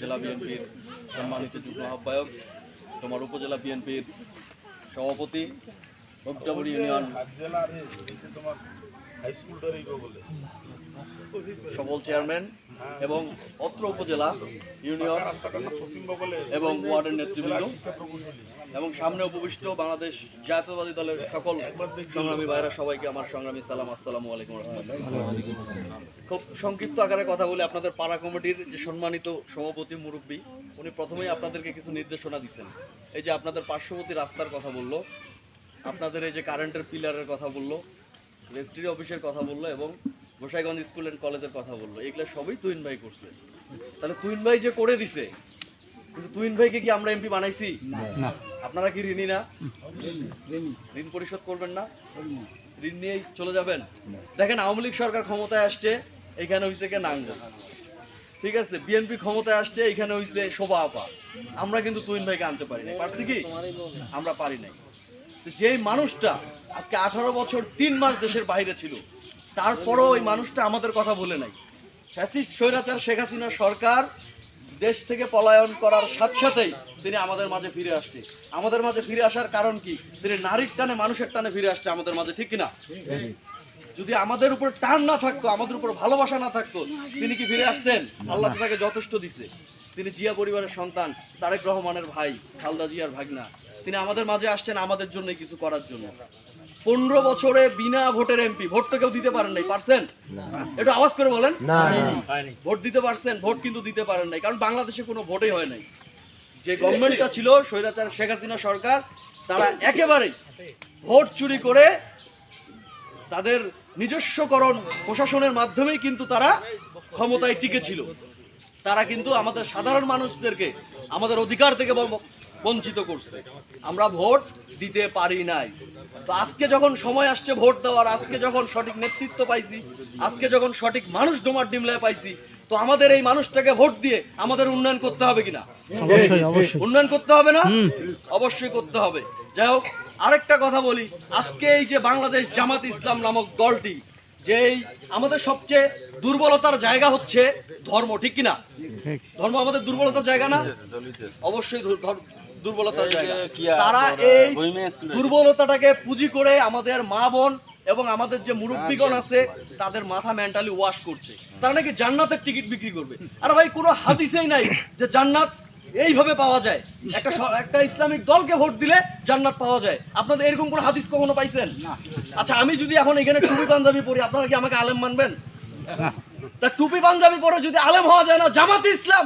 জেলা বিএনপির সম্মানিত যুগ্ম আহ্বায়ক তোমার উপজেলা বিএনপির সভাপতি ভক্তাবুড়ি ইউনিয়ন সবল চেয়ারম্যান এবং অত্র উপজেলা ইউনিয়ন এবং ওয়ার্ডের নেতৃবৃন্দ এবং সামনে উপবিষ্ট বাংলাদেশ জাতীয়বাদী দলের সকল সংগ্রামী ভাইরা সবাইকে আমার সংগ্রামী সালাম, আসসালামু আলাইকুম খুব সংক্ষিপ্ত আকারে কথা বলে, আপনাদের পাড়া কমিটির যে সম্মানিত সভাপতি মুরব্বী, উনি প্রথমেই আপনাদেরকে কিছু নির্দেশনা দিচ্ছেন। এই যে আপনাদের পার্শ্ববর্তী রাস্তার কথা বলল, আপনাদের এই যে কারেন্টের পিলারের কথা বলল রেজিস্ট্রি অফিসের কথা বলল এবং গোসাইগঞ্জ স্কুল অ্যান্ড কলেজের কথা বলল। এগুলো সবই তুইন ভাই করছে। তাহলে তুইন ভাই যে করে দিছে কিন্তু তুইন ভাইকে কি আমরা এমপি বানাইছি? আপনারা কি ঋণী না? ঋণ পরিশোধ করবেন না? ঋণ। নিয়েই চলে যাবেন? দেখেন আওয়ামী লীগ সরকার ক্ষমতায় আসছে এখানে হয়েছে কে নাঙ্গ ঠিক আছে বিএনপি ক্ষমতায় আসছে এখানে হয়েছে শোভা আপা। আমরা কিন্তু তুইন ভাইকে আনতে পারি নাই। পারছি কি? আমরা পারি নাই। তো যেই মানুষটা আজকে আঠারো বছর তিন মাস দেশের বাইরে ছিল তারপরও ওই মানুষটা আমাদের কথা বলে নাই। ফ্যাসিস্ট, স্বৈরাচার, শেখ হাসিনা সরকার দেশ থেকে পলায়ন করার সাথে সাথেই তিনি আমাদের মাঝে ফিরে আসছে। আমাদের মাঝে ফিরে আসার কারণ কি? তিনি নারীর টানে, মানুষের টানে ফিরে আসছে আমাদের মাঝে, ঠিক কিনা? যদি আমাদের উপর টান না থাকতো, আমাদের উপর ভালোবাসা না থাকতো, তিনি কি ফিরে আসতেন? আল্লাহ তাকে যথেষ্ট দিছে। তিনি জিয়া পরিবারের সন্তান, তারেক রহমানের ভাই, খালদা জিয়ার ভাগনা। তিনি আমাদের মাঝে আসছেন আমাদের জন্য কিছু করার জন্য। পনেরো বছরে বিনা ভোটের এমপি ভোট তো কেউ দিতে পারেন নাই পারছেন একটু আওয়াজ করে বলেন। ভোট দিতে পারছেন ভোট কিন্তু দিতে পারেন নাই কারণ বাংলাদেশে কোনো ভোটই হয় নাই। যে গভর্নমেন্টটা ছিল স্বৈরাচার শেখ হাসিনা সরকার তারা একেবারেই ভোট চুরি করে তাদের নিজস্বকরণ প্রশাসনের মাধ্যমেই কিন্তু তারা ক্ষমতায় টিকে ছিল। তারা কিন্তু আমাদের সাধারণ মানুষদেরকে আমাদের অধিকার থেকে বঞ্চিত করছে। আমরা ভোট দিতে পারি নাই। তো আজকে যখন সময় আসছে ভোট দেওয়ার আজকে যখন সঠিক নেতৃত্ব পাইছি আজকে যখন সঠিক মানুষ ডোমার ডিমলায় পাইছি তো আমাদের এই মানুষটাকে ভোট দিয়ে আমাদের উন্নয়ন করতে হবে কিনা? উন্নয়ন করতে হবে না? অবশ্যই করতে হবে। যাই হোক আরেকটা কথা বলি। আজকে এই যে বাংলাদেশ জামাত ইসলাম নামক দলটি যেই আমাদের সবচেয়ে দুর্বলতার জায়গা হচ্ছে ধর্ম ঠিক কিনা? ধর্ম আমাদের দুর্বলতার জায়গা না? অবশ্যই দুর্বলতার জায়গা। তারা এই দুর্বলতাটাকে পুঁজি করে আমাদের মা বোন এবং আমাদের যে মুরব্বীগণ আছে তাদের মাথা মেন্টালি ওয়াশ করছে। তারা নাকি জান্নাতের টিকিট বিক্রি করবে। আর ভাই কোনো হাদিসেই নাই যে জান্নাত এইভাবে পাওয়া যায়। একটা একটা ইসলামিক দলকে ভোট দিলে জান্নাত পাওয়া যায়। আপনাদের এরকম কোনো হাদিস কখনো পাইছেন? আচ্ছা আমি যদি এখন এখানে টুপি পাঞ্জাবি পরি আপনারা কি আমাকে আলেম মানবেন? তা টুপি পাঞ্জাবি পরে যদি আলেম হওয়া যায় না জামাত ইসলাম।